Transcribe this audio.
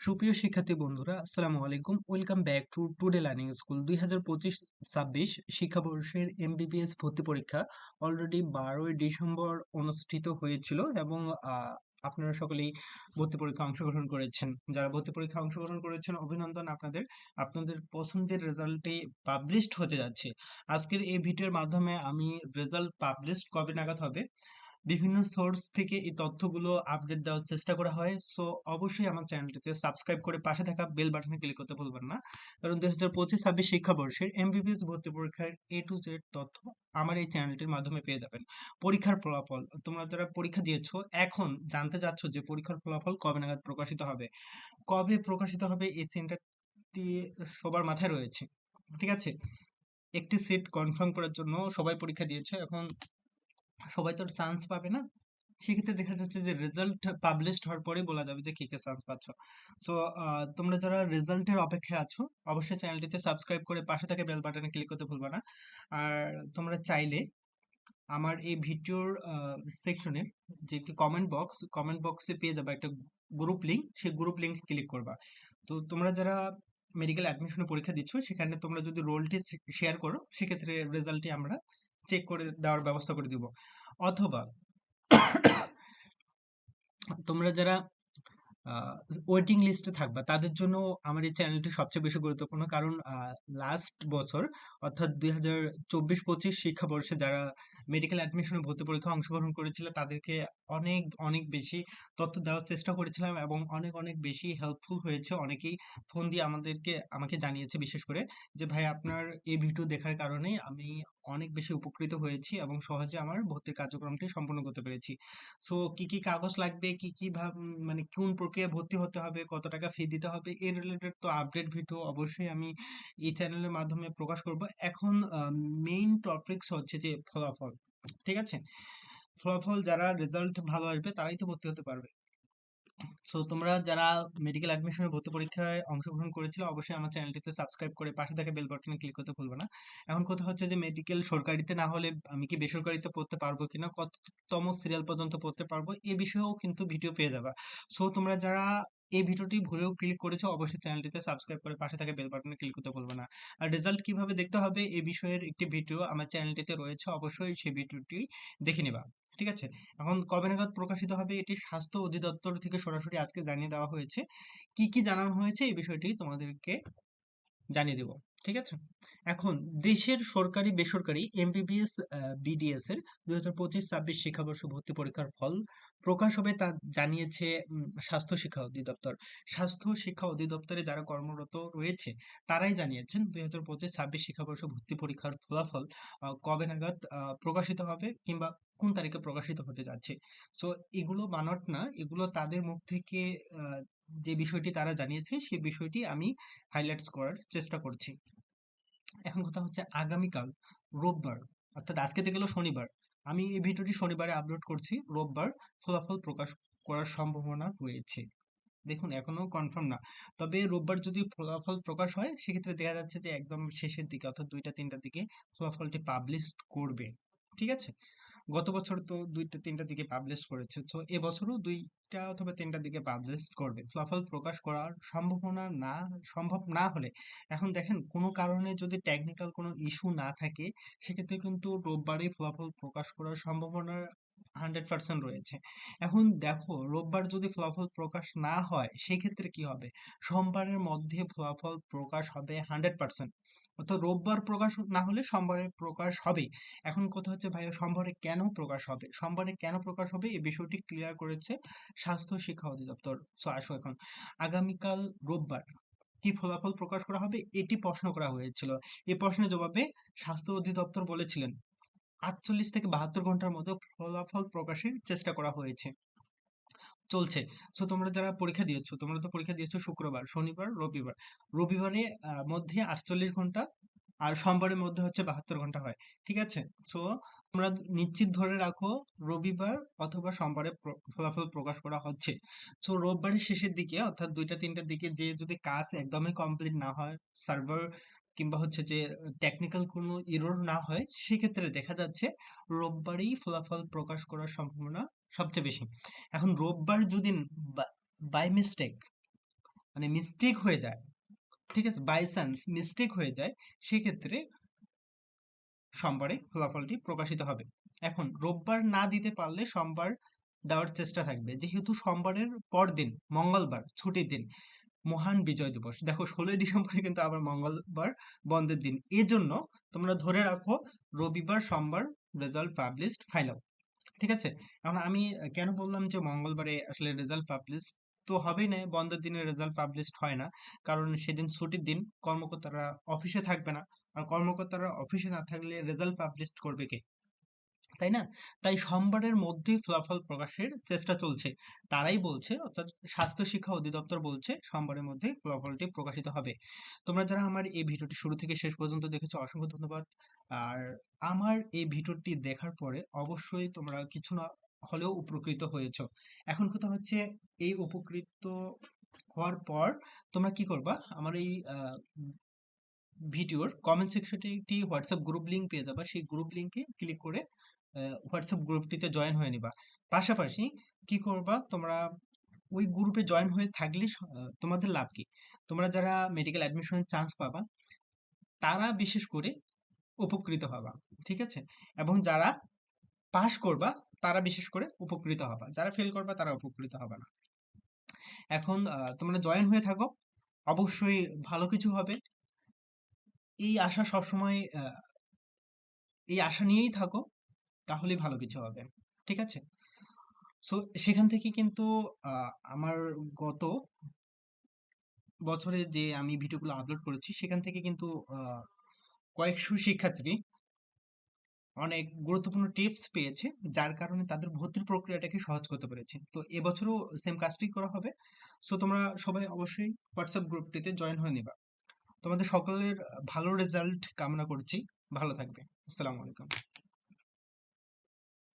সুপ্রিয় শিক্ষার্থী বন্ধুরা, আসসালামু আলাইকুম। Welcome back to today learning school দুই হাজার পঁচিশ ছাব্বিশ শিক্ষাবর্ষের এমবিবিএস ভর্তি পরীক্ষা অলরেডি বারোই ডিসেম্বর অনুষ্ঠিত হয়েছিল এবং আপনারা সকলেই ভর্তি পরীক্ষা অংশগ্রহণ করেছেন। যারা ভর্তি পরীক্ষা অংশগ্রহণ করেছেন, অভিনন্দন আপনাদের। আপনাদের পছন্দের রেজাল্টে পাবলিশড হতে যাচ্ছে। আজকের এই ভিডিওর মাধ্যমে আমি রেজাল্ট পাবলিশড কবে নাগাদ হবে? বিভিন্ন সোর্স থেকে এই তথ্যগুলো আপডেট দেওয়ার চেষ্টা করা হয়। সো অবশ্যই আমার চ্যানেলটিতে সাবস্ক্রাইব করে পাশে থাকা বেল বাটনে ক্লিক করতে ভুলবেন না। কারণ দুই হাজার পঁচিশ ছাব্বিশ শিক্ষাবর্ষের এমবিবিএস ভর্তি পরীক্ষার এ টু জেড তথ্য আমার এই চ্যানেলটির মাধ্যমে পেয়ে যাবেন। পরীক্ষার ফলাফল, তোমরা যারা পরীক্ষা দিয়েছ, এখন জানতে চাচ্ছ যে পরীক্ষার ফলাফল কবে নাগাদ প্রকাশিত হবে, কবে প্রকাশিত হবে এই চিন্তাটি সবার মাথায় রয়েছে। ঠিক আছে? একটি সিট কনফার্ম করার জন্য সবাই পরীক্ষা দিয়েছে। এখন সবাই তো চান্স পাবে না। সেক্ষেত্রে দেখা যাচ্ছে যে রেজাল্ট পাবলিশড হওয়ার পরেই বলা যাবে যে, কে কে চান্স পাচ্ছ? সো তোমরা যারা রেজাল্টের অপেক্ষায় আছো, অবশ্যই চ্যানেলটিতে সাবস্ক্রাইব করে পাশে থাকা বেল বাটনে ক্লিক করতে ভুলবা না। আর তোমরা চাইলে আমার এই ভিডিওর সেকশনের যে একটি কমেন্ট বক্স কমেন্ট বক্সে পেয়ে যাবে একটা গ্রুপ লিঙ্ক সেই গ্রুপ লিঙ্ক ক্লিক করবা। তো তোমরা যারা মেডিকেল অ্যাডমিশনে পরীক্ষা দিচ্ছ, সেখানে তোমরা যদি রোলটি শেয়ার করো, সেক্ষেত্রে রেজাল্টটি আমরা চেক করে দেওয়ার ব্যবস্থা করে দিব। অথবা তোমরা যারা ওয়েটিং লিস্টে থাকবা। তাদের জন্য আমার এই চ্যানেলটি সবচেয়ে বেশি গুরুত্বপূর্ণ কারণ লাস্ট বছর, অর্থাৎ দুই হাজার চব্বিশ পঁচিশ শিক্ষাবর্ষে যারা মেডিকেল অ্যাডমিশনে ভর্তি পরীক্ষা অংশগ্রহণ করেছিল, তাদেরকে অনেক অনেক বেশি তথ্য দেওয়ার চেষ্টা করেছিলাম এবং অনেক অনেক বেশি হেল্পফুল হয়েছে। অনেকেই ফোন দিয়ে আমাদেরকে, আমাকে জানিয়েছে বিশেষ করে যে, ভাই, আপনার এই ভিডিও দেখার কারণে আমি অনেক বেশি উপকৃত হয়েছি এবং সহজে আমার ভর্তির কার্যক্রমটি সম্পন্ন করতে পেরেছি। সো কি কি কাগজ লাগবে? কি কি মানে কোন প্রক্রিয়া ভর্তি হতে হবে, কত টাকা ফি দিতে হবে এর রিলেটেড তো আপডেট ভিডিও অবশ্যই আমি এই চ্যানেলের মাধ্যমে প্রকাশ করব। এখন মেইন টপিকস হচ্ছে যে ফলাফল, ঠিক আছে? ফলাফল যারা রেজাল্ট ভালো আসবে তারাই তো ভর্তি হতে পারবে। সো তোমরা যারা মেডিকেল অ্যাডমিশনের ভর্তি পরীক্ষায় অংশগ্রহণ করেছিল, অবশ্যই আমার চ্যানেলটিতে সাবস্ক্রাইব করে পাশে থাকা বেল বাটনে ক্লিক করতে ভুলবে না। এখন কথা হচ্ছে যে মেডিকেল সরকারিতে না হলে আমি কি বেসরকারিতে পড়তে পারব কিনা, কততম সিরিয়াল পর্যন্ত পড়তে পারব, এ বিষয়েও কিন্তু ভিডিও পেয়ে যাবা। সো তোমরা যারা এই ভিডিওটি ভুলেও ক্লিক করেছ, অবশ্যই চ্যানেলটিতে সাবস্ক্রাইব করে পাশে থাকা বেল বাটনে ক্লিক করতে ভুলবে না। আর রেজাল্ট কীভাবে দেখতে হবে এই বিষয়ের একটি ভিডিও আমার চ্যানেলটিতে রয়েছে, অবশ্যই সেই ভিডিওটি দেখে নেবা। ঠিক আছে? এখন কবে নাগাদ প্রকাশিত হবে এটি স্বাস্থ্য অধিদপ্তর থেকে সরাসরি আজকে জানিয়ে দেওয়া হয়েছে। কি কি জানানো হয়েছে এই বিষয়টি তোমাদেরকে জানিয়ে দেব। ঠিক আছে? এখন দেশের সরকারি, বেসরকারি এমবিবিএস বিডিএস এর দুই হাজার পঁচিশ, ছাব্বিশ শিক্ষাবর্ষ ভর্তি পরীক্ষার ফল প্রকাশ হবে তা জানিয়েছে স্বাস্থ্য শিক্ষা অধিদপ্তর। স্বাস্থ্য শিক্ষা অধিদপ্তরে যারা কর্মরত রয়েছে, তারাই জানিয়েছেন দুই হাজার পঁচিশ, ছাব্বিশ শিক্ষাবর্ষ ভর্তি পরীক্ষার ফলাফল কবে নাগাদ প্রকাশিত হবে কিংবা কোন তারিখে প্রকাশিত হতে যাচ্ছে। সো এগুলো বানট না, এগুলো তাদের মুখ থেকে যে বিষয়টি তারা জানিয়েছে সেই বিষয়টি আমি হাইলাইটস করার চেষ্টা করছি। এখন কথা হচ্ছে আগামীকাল, রোববার, অর্থাৎ আজকে থেকে গেল শনিবার, আমি এই ভিডিওটি শনিবারে আপলোড করছি, রোববার ফলাফল প্রকাশ করার সম্ভাবনা রয়েছে। দেখুন, এখনও কনফার্ম না। তবে রোববার যদি ফলাফল প্রকাশ হয়, সেক্ষেত্রে দেখা যাচ্ছে যে একদম শেষের দিকে অর্থাৎ দুইটা, তিনটার দিকে ফলাফলটি পাবলিশ করবে। ঠিক আছে? গত বছর তো দুইটা, তিনটা দিকে পাবলিশ করেছে। তো এবছরও দুইটা অথবা তিনটা দিকে পাবলিশ করবে। ফলাফল প্রকাশ করার সম্ভাবনা না, সম্ভব না হলে এখন দেখেন কোনো কারণে যদি টেকনিক্যাল কোনো ইস্যু না থাকে, সেক্ষেত্রে কিন্তু রোববারে ফলাফল প্রকাশ করার সম্ভাবনা হান্ড্রেড পার্সেন্ট রয়েছে। এখন দেখো, রোববার যদি ফলাফল প্রকাশ না হয়, সেক্ষেত্রে কি হবে? সোমবারের মধ্যে ফলাফল প্রকাশ হবে হান্ড্রেড পার্সেন্ট। অর্থাৎ রোববার প্রকাশ না হলে সোমবারে প্রকাশ হবে। এখন কথা হচ্ছে ভাইয়া, সোমবারে কেন প্রকাশ হবে? সোমবারে কেন প্রকাশ হবে? এই বিষয়টি ক্লিয়ার করেছে স্বাস্থ্য শিক্ষা অধিদপ্তর। সো আসো এখন। আগামীকাল রোববার কি ফলাফল প্রকাশ করা হবে? এটি প্রশ্ন করা হয়েছিল। এই প্রশ্নের জবাবে স্বাস্থ্য অধিদপ্তর বলেছিলেন আটচল্লিশ থেকে বাহাত্তর ঘণ্টার মধ্যে ফলাফল প্রকাশের চেষ্টা করা হয়েছে। চলছে। সো তোমরা যারা পরীক্ষা দিয়েছ, তোমরা তো পরীক্ষা দিয়েছ শুক্রবার, শনিবার, রবিবার। রবিবারে মধ্যে আটচল্লিশ ঘণ্টা আর সোমবারের মধ্যে হচ্ছে বাহাত্তর ঘণ্টা হয়। ঠিক আছে? সো তোমরা নিশ্চিত ধরে রাখো, রবিবার অথবা সোমবারে ফলাফল প্রকাশ করা হচ্ছে। সো রোববারের শেষের দিকে, অর্থাৎ দুইটা, তিনটার দিকে যে যদি কাজ একদমই কমপ্লিট না হয় সার্ভার কিংবা হচ্ছে যে টেকনিক্যাল কোনো ইরোর না হয়, সেক্ষেত্রে দেখা যাচ্ছে রোববারই ফলাফল প্রকাশ করার সম্ভাবনা সবচেয়ে বেশি। এখন রোববার যদি বাই মিস্টেক মানে মিস্টেক হয়ে যায়, ঠিক আছে? বাই চান্স মিস্টেক হয়ে যায়, সেক্ষেত্রে সোমবারে ফলাফলটি প্রকাশিত হবে। এখন রোববার না দিতে পারলে সোমবার দেওয়ার চেষ্টা থাকবে। যেহেতু সোমবারের পরদিন, মঙ্গলবার, ছুটির দিন মহান বিজয় দিবস। দেখো, ষোলোই ডিসেম্বরে কিন্তু আবার মঙ্গলবার বন্ধের দিন। এজন্য তোমরা ধরে রাখো, রবিবার, সোমবার রেজাল্ট পাবলিশড ফাইনাল ঠিক আছে? এখন আমি কেন বললাম যে মঙ্গলবারে আসলে রেজাল্ট পাবলিশ তো হবেই না, বন্ধের দিনে রেজাল্ট পাবলিশড হয় না। কারণ সেদিন ছুটির দিন, কর্মকর্তারা অফিসে থাকবে না। আর কর্মকর্তারা অফিসে না থাকলে রেজাল্ট পাবলিশ করবে কে? তাই না? তাই সোমবারের মধ্যে ফলাফল প্রকাশের চেষ্টা চলছে। তারাই বলছে, অর্থাৎ স্বাস্থ্য শিক্ষা অধিদপ্তর বলছে, সোমবারের মধ্যে ফলাফলটি প্রকাশিত হবে। তোমরা যারা আমার এই ভিডিওটি শুরু থেকে শেষ পর্যন্ত দেখেছ, অসংখ্য ধন্যবাদ। আর আমার এই ভিডিওটি দেখার পরে অবশ্যই তোমরা কিছু না হলেও উপকৃত হয়েছো। এখন কথা হচ্ছে, এই উপকৃত হওয়ার পর তোমরা কি করবা? আমার এই ভিডিওর কমেন্ট সেকশনে একটি হোয়াটসঅ্যাপ গ্রুপ লিঙ্ক পেয়ে যাবা। সেই গ্রুপ লিঙ্কে ক্লিক করে হোয়াটসঅ্যাপ গ্রুপটিতে জয়েন হয়ে নিবা। পাশাপাশি কি করবা? তোমরা ওই গ্রুপে জয়েন হয়ে থাকলে তোমাদের লাভ কি? তোমরা যারা মেডিকেল অ্যাডমিশনের চান্স পাবা, তারা বিশেষ করে উপকৃত হবা, ঠিক আছে? এবং যারা পাস করবা, তারা বিশেষ করে উপকৃত হবা। যারা ফেল করবা, তারা উপকৃত হবে না। এখন তোমরা জয়েন হয়ে থাকো। অবশ্যই ভালো কিছু হবে। এই আশা সবসময় এই আশা নিয়েই থাকো। তাহলেই ভালো কিছু হবে। ঠিক আছে? সো সেখান থেকে কিন্তু আমার গত বছরে যে আমি ভিডিওগুলো আপলোড করেছি, সেখান থেকে কিন্তু কয়েকশো শিক্ষার্থী অনেক গুরুত্বপূর্ণ টিপস পেয়েছে, যার কারণে তাদের ভর্তির প্রক্রিয়াটাকে সহজ করতে পেরেছে। তো এবছরও সেম কাজটি করা হবে। সো তোমরা সবাই অবশ্যই হোয়াটসঅ্যাপ গ্রুপটিতে জয়েন হয়ে নেবা। তোমাদের সকলের ভালো রেজাল্ট কামনা করছি। ভালো থাকবে। আসসালামু আলাইকুম।